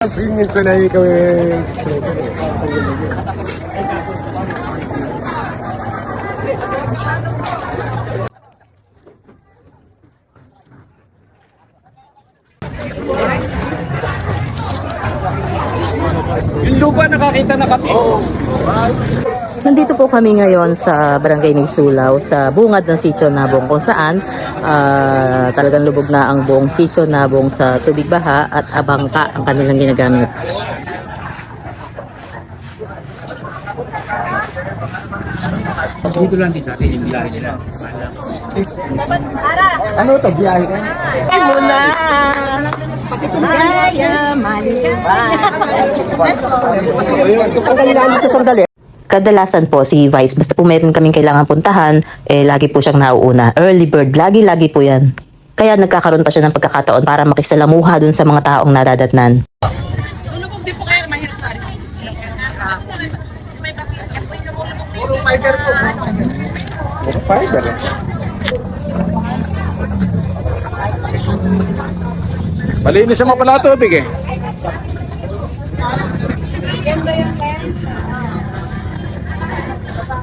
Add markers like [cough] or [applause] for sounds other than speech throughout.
Singin ko na ikaw eh. Yung lupa nakakita na kami. Nandito po kami ngayon sa Barangay Nagsulaw sa bungad ng Sitio Nabong kung saan ah, talagang lubog na ang buong Sitio Nabong sa tubig baha at abangka ang kanilang ginagamit. Dito lang din sa atin yung biyahe nila. Ano to, biyahe ka? Ang kailangan dito sandali. Kadalasan po si Vice, basta po meron kaming kailangan puntahan, eh lagi po siyang nauuna. Early bird, lagi-lagi po yan. Kaya nagkakaroon pa siya ng pagkakataon para makisalamuha dun sa mga taong nadadatnan. Puro fiber eh. Malinis naman pala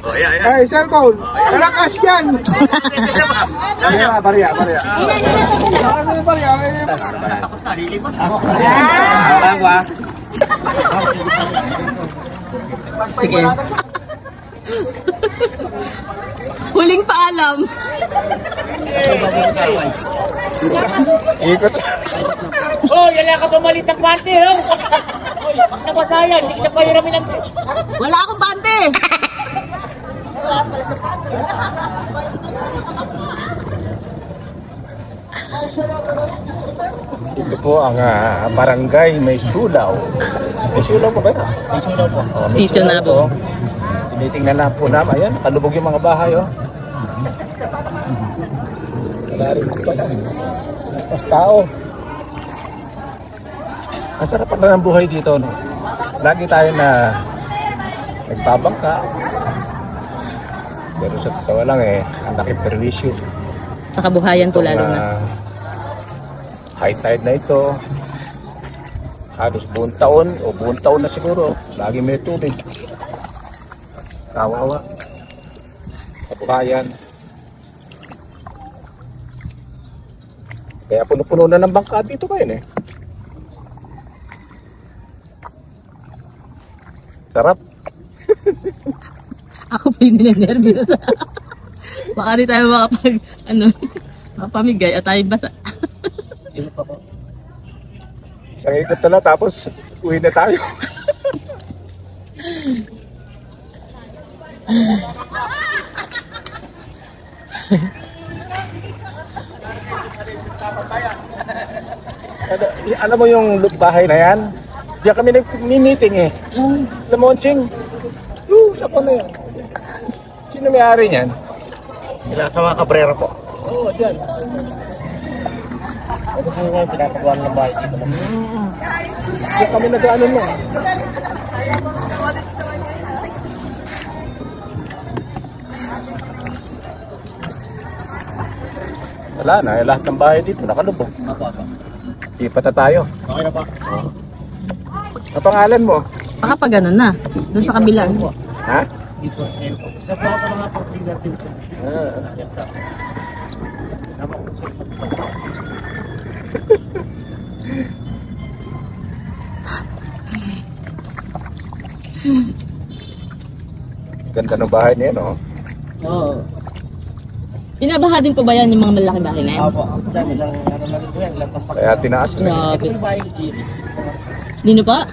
Ay, cellphone. Malakas yan. [laughs] Bariya, bariya, bariya. Ano yung bariya? Ako ah. Sige. Huling paalam. Ikot. Oh, yan lang ka pumalit ng kwante, no? Uy, nabasayan, hindi kita pahiramin ng... Wala akong bante. Ito po ang ah, barangay may sulaw. May sulaw po ba? May sulaw po. Oh, may sulaw Nabo. po. Tinitingnan na po namin. Ayan, kalubog yung mga bahay oh. Mas tao. Masarap pala ng buhay dito, no? Lagi tayo na nagbabangka. Pero sa totoo lang eh, ang laki perwisyo. Sa kabuhayan po lalo na. high tide na ito. Halos buong taon o buong taon na siguro. Lagi may tubig. Kawawa. Kabuhayan. Kaya puno-puno na ng bangka dito kayo eh. Sarap. [laughs] Ako pa yung ninenervyos. [laughs] Baka di tayo makapag, ano, mapamigay at tayo basa. Isang ikot na lang tapos uwi na tayo. Ano, alam mo yung bahay na yan? Diyan kami nag-meeting eh. Yung Lamonching. Oo, sa na yan. Sino may-ari niyan? Sila sa mga kabrero po. Oo, oh, dyan. Ano po nga yung pinapagawa ng bahay dito? Diyan kami nag-ano na. Wala na, eh, lahat ng bahay dito nakalubog. Ipat na tayo. Okay na pa. Ang pangalan mo? Baka pa ganun na. Doon sa kabila. Ha? Dito sa cellphone. Sa po sa mga. Ah. Yan sa... Sama ko sa Ganda ng bahay niya, no? Oo. Binabaha din po ba yan yung mga malaki bahay na yan? Ilang ano po. Kaya tinaas na. Grabe. Ito yung bahay ni Jimmy. Nino pa?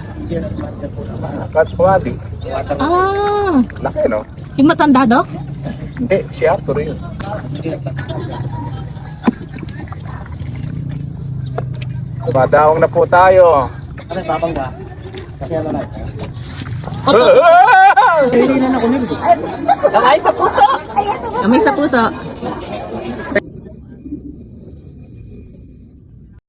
Kat Puwadi. Ah, Laki, no? yung matanda, Dok? Hindi, si Arthur yun. Dumadawang na po tayo. Ano, babang ba? Kamay [laughs] sa puso!